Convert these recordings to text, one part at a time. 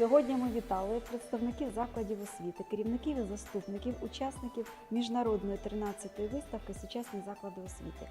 Сьогодні ми вітали представників закладів освіти, керівників і заступників, учасників міжнародної 13-ї виставки Сучасні заклади освіти.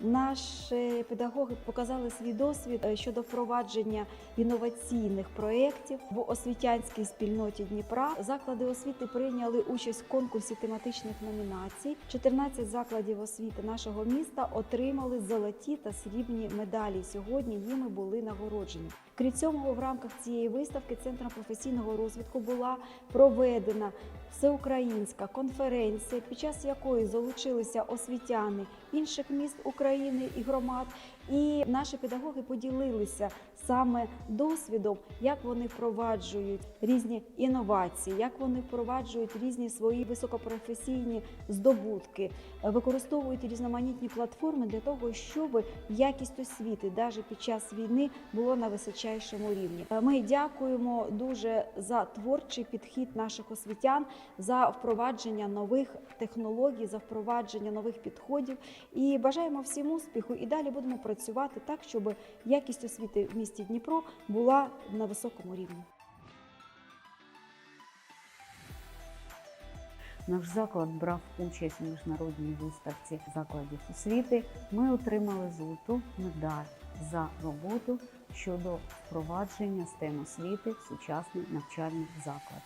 Наші педагоги показали свій досвід е, щодо впровадження інноваційних проєктів в освітянській спільноті Дніпра. Заклади освіти прийняли участь в конкурсі тематичних номінацій. 14 закладів освіти нашого міста отримали золоті та срібні медалі. Сьогодні їми були нагороджені. Крім цього, в рамках цієї виставки Центром професійного розвитку була проведена всеукраїнська конференція, під час якої залучилися освітяни інших міст України і громад. І наші педагоги поділилися саме досвідом, як вони впроваджують різні інновації, як вони впроваджують різні свої високопрофесійні здобутки, використовують різноманітні платформи для того, щоб якість освіти, навіть під час війни, було на височайшому рівні. Ми дякуємо дуже за творчий підхід наших освітян, за впровадження нових технологій, за впровадження нових підходів і бажаємо всім успіху. І далі будемо працювати так, щоб якість освіти в місті Дніпро була на високому рівні. Наш заклад брав участь у міжнародній виставці закладів освіти. Ми отримали золоту медаль за роботу щодо впровадження STEM освіти в сучасний навчальний заклад.